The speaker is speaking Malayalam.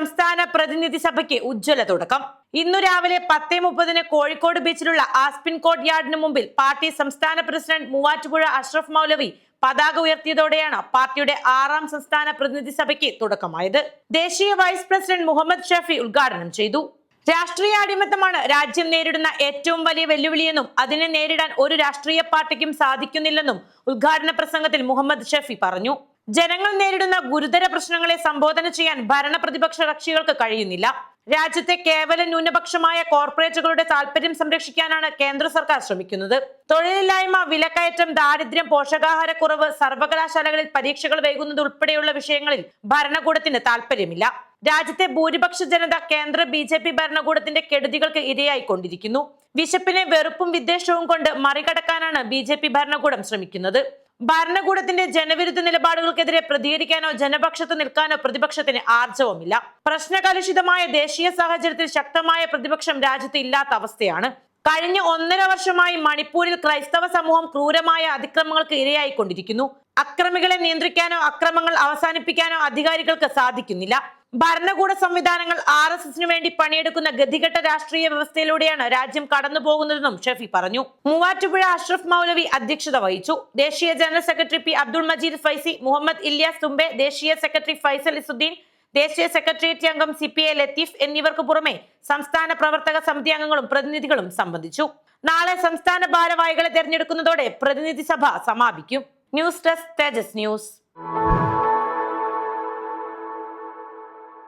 സംസ്ഥാന പ്രതിനിധി സഭയ്ക്ക് ഉജ്ജ്വല തുടക്കം. ഇന്നു രാവിലെ പത്തേ മുപ്പതിന് കോഴിക്കോട് ബീച്ചിലുള്ള ആസ്പിൻ കോട്ട് യാർഡിന് മുമ്പിൽ പാർട്ടി സംസ്ഥാന പ്രസിഡന്റ് മൂവാറ്റുപുഴ അഷ്റഫ് മൗലവി പതാക ഉയർത്തിയതോടെയാണ് പാർട്ടിയുടെ ആറാം സംസ്ഥാന പ്രതിനിധി സഭയ്ക്ക് തുടക്കമായത്. ദേശീയ വൈസ് പ്രസിഡന്റ് മുഹമ്മദ് ഷഫി ഉദ്ഘാടനം ചെയ്തു. രാഷ്ട്രീയ അടിമത്തമാണ് രാജ്യം നേരിടുന്ന ഏറ്റവും വലിയ വെല്ലുവിളിയെന്നും അതിനെ നേരിടാൻ ഒരു രാഷ്ട്രീയ പാർട്ടിക്കും സാധിക്കുന്നില്ലെന്നും ഉദ്ഘാടന പ്രസംഗത്തിൽ മുഹമ്മദ് ഷഫി പറഞ്ഞു. ജനങ്ങൾ നേരിടുന്ന ഗുരുതര പ്രശ്നങ്ങളെ സംബോധന ചെയ്യാൻ ഭരണ പ്രതിപക്ഷ കക്ഷികൾക്ക് കഴിയുന്നില്ല. രാജ്യത്തെ കേവല ന്യൂനപക്ഷമായ കോർപ്പറേറ്റുകളുടെ താല്പര്യം സംരക്ഷിക്കാനാണ് കേന്ദ്ര സർക്കാർ ശ്രമിക്കുന്നത്. തൊഴിലില്ലായ്മ വിലക്കയറ്റം ദാരിദ്ര്യം പോഷകാഹാരക്കുറവ് സർവകലാശാലകളിൽ പരീക്ഷകൾ വൈകുന്നത് ഉൾപ്പെടെയുള്ള വിഷയങ്ങളിൽ ഭരണകൂടത്തിന് താല്പര്യമില്ല രാജ്യത്തെ ഭൂരിപക്ഷ ജനത കേന്ദ്ര ബി ജെ പി ഭരണകൂടത്തിന്റെ കെടുതികൾക്ക് ഇരയായിക്കൊണ്ടിരിക്കുന്നു വിശപ്പിനെ വെറുപ്പും വിദ്വേഷവും കൊണ്ട് മറികടക്കാനാണ് ബി ജെ പി ഭരണകൂടം ശ്രമിക്കുന്നത്. ഭരണകൂടത്തിന്റെ ജനവിരുദ്ധ നിലപാടുകൾക്കെതിരെ പ്രതികരിക്കാനോ ജനപക്ഷത്ത് നിൽക്കാനോ പ്രതിപക്ഷത്തിന് ആർജവമില്ല. പ്രശ്നകലുഷിതമായ ദേശീയ സാഹചര്യത്തിൽ ശക്തമായ പ്രതിപക്ഷം രാജ്യത്ത് ഇല്ലാത്ത അവസ്ഥയാണ്. കഴിഞ്ഞ ഒന്നര വർഷമായി മണിപ്പൂരിൽ ക്രൈസ്തവ സമൂഹം ക്രൂരമായ അതിക്രമങ്ങൾക്ക് ഇരയായിക്കൊണ്ടിരിക്കുന്നു. അക്രമികളെ നിയന്ത്രിക്കാനോ അക്രമങ്ങൾ അവസാനിപ്പിക്കാനോ അധികാരികൾക്ക് സാധിക്കുന്നില്ല. ഭരണകൂട സംവിധാനങ്ങൾ ആർ എസ് എസിനു വേണ്ടി പണിയെടുക്കുന്ന ഗതികെട്ട രാഷ്ട്രീയ വ്യവസ്ഥയിലൂടെയാണ് രാജ്യം കടന്നു പോകുന്നതെന്നും ഷെഫി പറഞ്ഞു. മൂവാറ്റുപുഴ അഷ്റഫ് മൗലവി അധ്യക്ഷത വഹിച്ചു. ദേശീയ general secretary P Abdul Majeed Faizy Muhammad Ilyas Thumbe ദേശീയ സെക്രട്ടറി ഫൈസൽ ഇസുദ്ദീൻ ദേശീയ സെക്രട്ടേറിയറ്റ് അംഗം സി പി എ ലത്തീഫ് എന്നിവർക്ക് പുറമെ സംസ്ഥാന പ്രവർത്തക സമിതി അംഗങ്ങളും പ്രതിനിധികളും സംബന്ധിച്ചു. നാളെ സംസ്ഥാന ഭാരവാഹികളെ തെരഞ്ഞെടുക്കുന്നതോടെ പ്രതിനിധി സഭ സമാപിക്കും. News desk Thejas news.